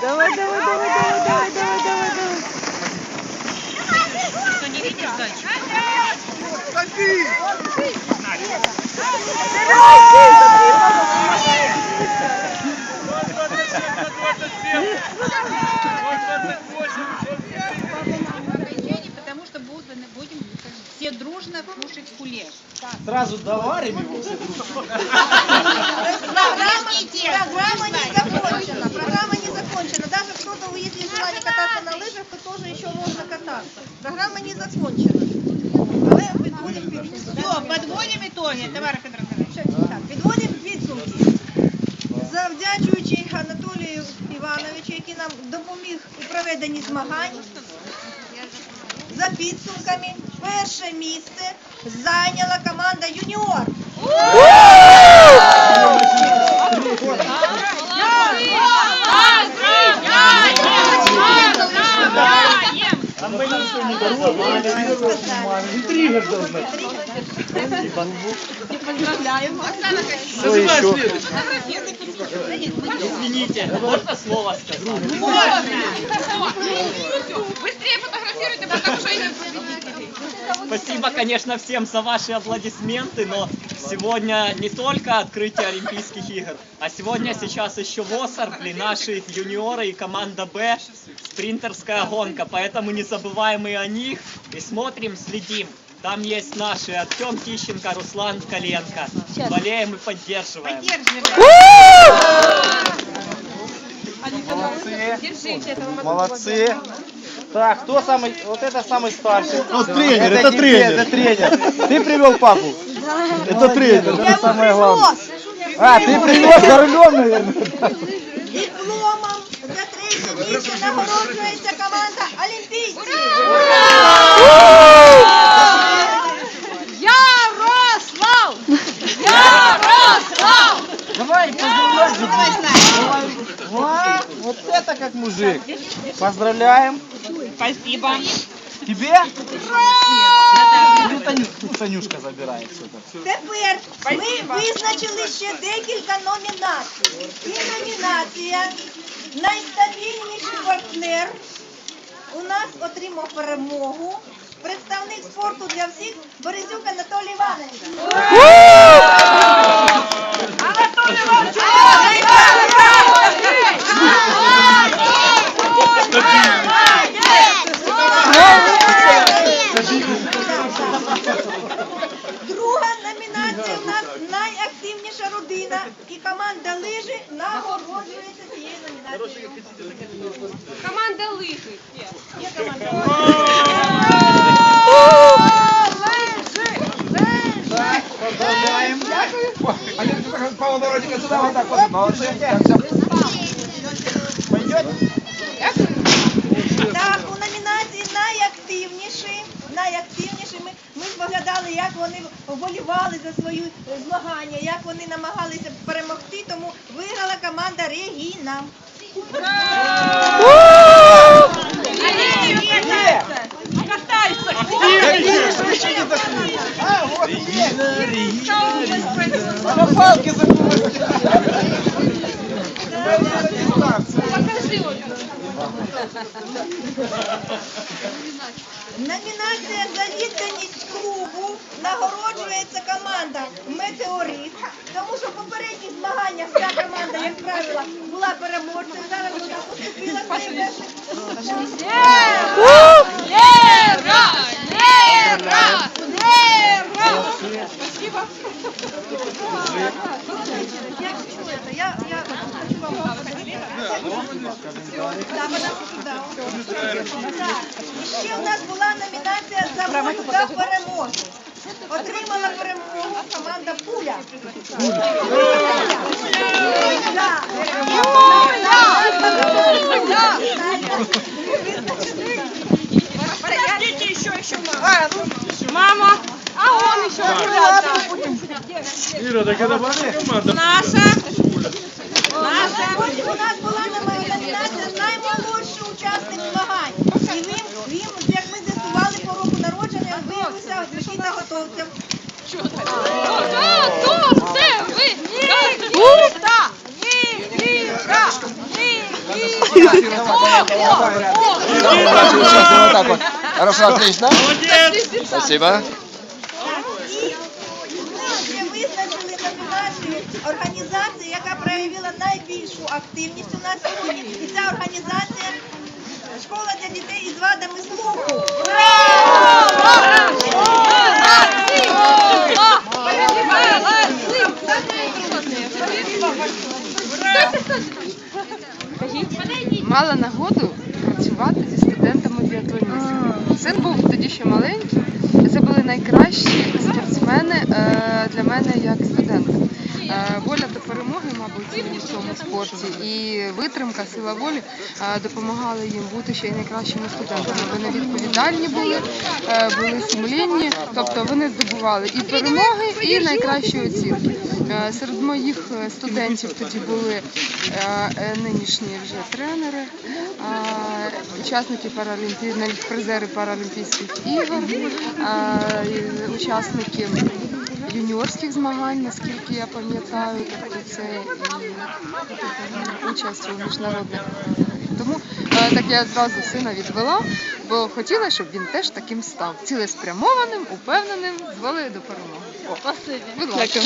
Давай, давай, давай, давай, давай, давай, давай, давай. Потому Сразу доварим его Программа, программа не закончена. Программа не закончена. Даже кто-то, если желание кататься на лыжах, то тоже еще можно кататься. Программа не закончена. Все, подводим итоги, товарищ. Що, підводимо підсумки. Завдячуючи Анатолію Івановичу, який нам допоміг у проведенні змагань, за підсумками перше місце заняла команда Юниор. Интрига Извините, можно слово сказать? Можно. Быстрее фотографируйте, потому что Спасибо, конечно, всем за ваши аплодисменты, но сегодня не только открытие Олимпийских игр, а сегодня сейчас еще в Осарбле наши юниоры и команда Б спринтерская гонка, поэтому не забываем и о них и смотрим, следим. Там есть наши Артем Тищенко, Руслан Коленко. Болеем и поддерживаем. Молодцы. Молодцы. Так, кто самый, вот это самый старший. Ну, тренер, это не- тренер. Это тренер. Ты привел папу? Это тренер. Это самое главное. Привоз А, ты привез за рулем, наверное. дипломом за третє місце нагороджується команда Олімпійці. это как мужик. Поздравляем. Спасибо. Тебе? Или Таню- Танюшка забирает все это. Тепер ми визначили ще декілька номінацій. І номінація Найстабільніший партнер у нас отримав перемогу. Представник спорту для всіх Борисюк Анатолій Іванович. Друга номінація у нас найактивніша родина і команда лижі нагороджується цією номінацією. Команда лижи. Є команда сюда, вот так у номінації ми, ми споглядали, як вони вболівали за свої змагання, як вони намагалися перемогти, тому виграла команда Регіна. А, вот Номінація за відданість клубу нагороджується команда Метеорит, тому що в попередніх змаганнях ця команда, як правило, була переможцем. Зараз вона поступила в Я хочу это, я, я хочу вам Да, подожди сюда. І ще у нас була номінація за волю та перемогу. Отримала перемогу команда Пуля. Мама. А он еще Іра, так це команда. Наша. Наша. У нас була номінація наймолодші учасник змагань. І він, він, як ми з'ясували по року народження, виявився Микита Готовцев. Що це? Готовцев! Ви! Микита! Микита! Микита! Ого! Ого! Хорошо, отлично. Спасибо. Номінацію організації, яка проявила найбільшу активність у нас сьогодні. І ця організація школа для дітей із вадами слуху. мала нагоду працювати зі студентами біатлоністами. Син був тоді ще маленький. Найкращі спортсмени е, для мене як студента. Е, Воля до перемоги, мабуть, в цьому спорті, і витримка, сила волі е, допомагали їм бути ще й найкращими студентами. Вони відповідальні були, були сумлінні, тобто вони здобували і перемоги, і найкращі оцінки. Е, Серед моїх е, студентів тоді були е, нинішні вже тренери, учасники паралімпі... навіть призери Паралімпійських ігор, учасники юніорських змагань, наскільки я пам'ятаю, тобто це і участь у міжнародних. Тому так я одразу сина відвела, бо хотіла, щоб він теж таким став цілеспрямованим, упевненим, з до перемоги. Будь ласка.